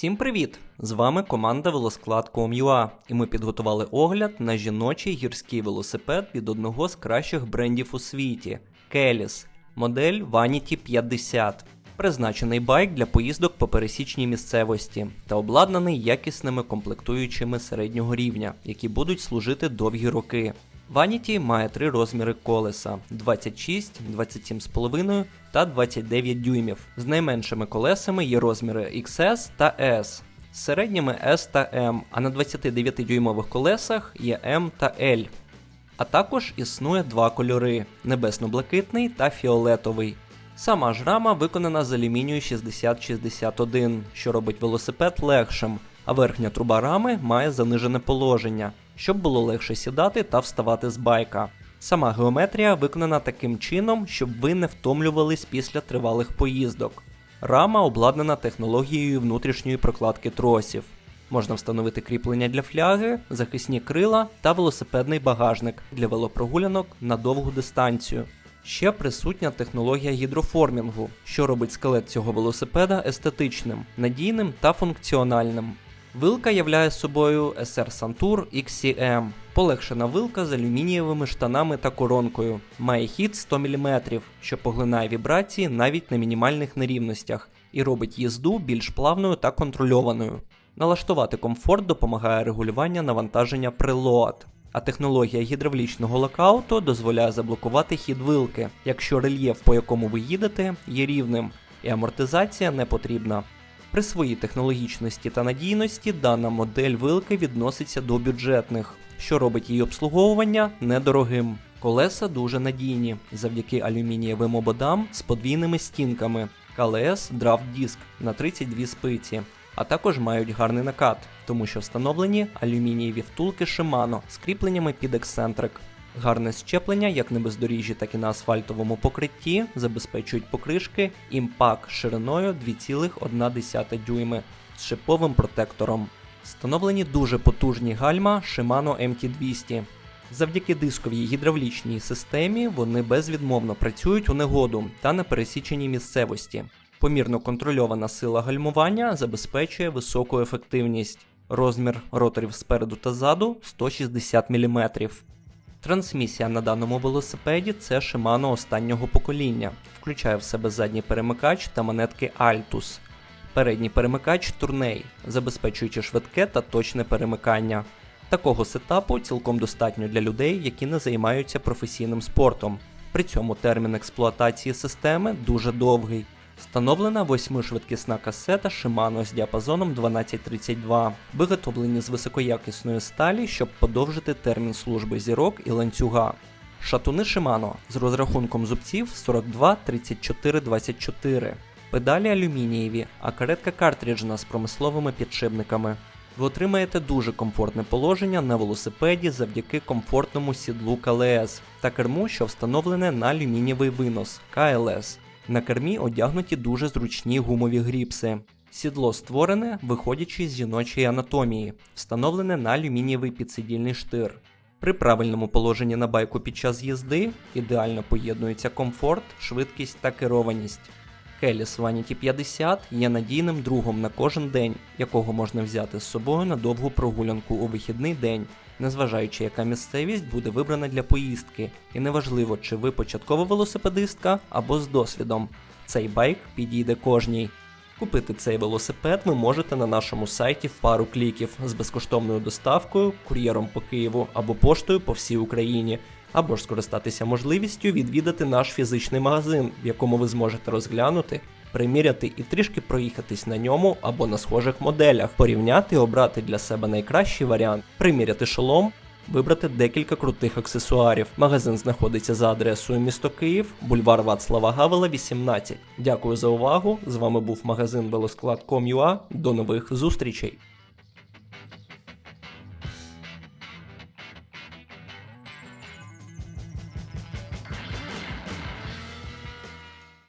Всім привіт! З вами команда Велосклад.com.ua і ми підготували огляд на жіночий гірський велосипед від одного з кращих брендів у світі Kelis, модель Vanity 50. Призначений байк для поїздок по пересічній місцевості та обладнаний якісними комплектуючими середнього рівня, які будуть служити довгі роки. Vanity має три розміри колеса 26, 27,5 та 29 дюймів. З найменшими колесами є розміри XS та S, з середніми S та M, а на 29-дюймових колесах є M та L. А також існує два кольори небесно-блакитний та фіолетовий. Сама ж рама виконана з алюмінію 6061, що робить велосипед легшим, а верхня труба рами має занижене положення, щоб було легше сідати та вставати з байка. Сама геометрія виконана таким чином, щоб ви не втомлювались після тривалих поїздок. Рама обладнана технологією внутрішньої прокладки тросів. Можна встановити кріплення для фляги, захисні крила та велосипедний багажник для велопрогулянок на довгу дистанцію. Ще присутня технологія гідроформінгу, що робить скелет цього велосипеда естетичним, надійним та функціональним. Вилка являє собою SR Santur XCM, полегшена вилка з алюмінієвими штанами та коронкою. Має хід 100 мм, що поглинає вібрації навіть на мінімальних нерівностях і робить їзду більш плавною та контрольованою. Налаштувати комфорт допомагає регулювання навантаження preload, а технологія гідравлічного локауту дозволяє заблокувати хід вилки, якщо рельєф, по якому ви їдете, є рівним, і амортизація не потрібна. При своїй технологічності та надійності дана модель вилки відноситься до бюджетних, що робить її обслуговування недорогим. Колеса дуже надійні завдяки алюмінієвим ободам з подвійними стінками КЛС Draft Disc на 32 спиці, а також мають гарний накат, тому що встановлені алюмінієві втулки Shimano з кріпленнями під ексцентрик. Гарне щеплення як на бездоріжжі, так і на асфальтовому покритті забезпечують покришки імпак шириною 2,1 дюйми з шиповим протектором. Встановлені дуже потужні гальма Shimano MT200. Завдяки дисковій гідравлічній системі вони безвідмовно працюють у негоду та на пересіченій місцевості. Помірно контрольована сила гальмування забезпечує високу ефективність. Розмір роторів спереду та ззаду 160 мм. Трансмісія на даному велосипеді це Shimano останнього покоління, включає в себе задній перемикач та монетки Altus. Передній перемикач турней, забезпечуючи швидке та точне перемикання. Такого сетапу цілком достатньо для людей, які не займаються професійним спортом. При цьому термін експлуатації системи дуже довгий. Встановлена восьмишвидкісна касета Shimano з діапазоном 1232, виготовлені з високоякісної сталі, щоб подовжити термін служби зірок і ланцюга. Шатуни Shimano з розрахунком зубців 42 34 24, педалі алюмінієві, а каретка картриджна з промисловими підшипниками. Ви отримаєте дуже комфортне положення на велосипеді завдяки комфортному сідлу КЛС та керму, що встановлене на алюмінієвий винос КЛС. На кермі одягнуті дуже зручні гумові гріпси. Сідло створене, виходячи з жіночої анатомії, встановлене на алюмінієвий підсидільний штир. При правильному положенні на байку під час їзди ідеально поєднуються комфорт, швидкість та керованість. Kelis Vanity 50 є надійним другом на кожен день, якого можна взяти з собою на довгу прогулянку у вихідний день, незважаючи, яка місцевість буде вибрана для поїздки, і неважливо, чи ви початкова велосипедистка або з досвідом. Цей байк підійде кожній. Купити цей велосипед ви можете на нашому сайті в пару кліків з безкоштовною доставкою, кур'єром по Києву або поштою по всій Україні, або ж скористатися можливістю відвідати наш фізичний магазин, в якому ви зможете розглянути, приміряти і трішки проїхатись на ньому або на схожих моделях, порівняти обрати для себе найкращий варіант, приміряти шолом. Вибрати декілька крутих аксесуарів. Магазин знаходиться за адресою місто Київ, бульвар Вацлава Гавела, 18. Дякую за увагу. З вами був магазин Велосклад.com.ua. До нових зустрічей.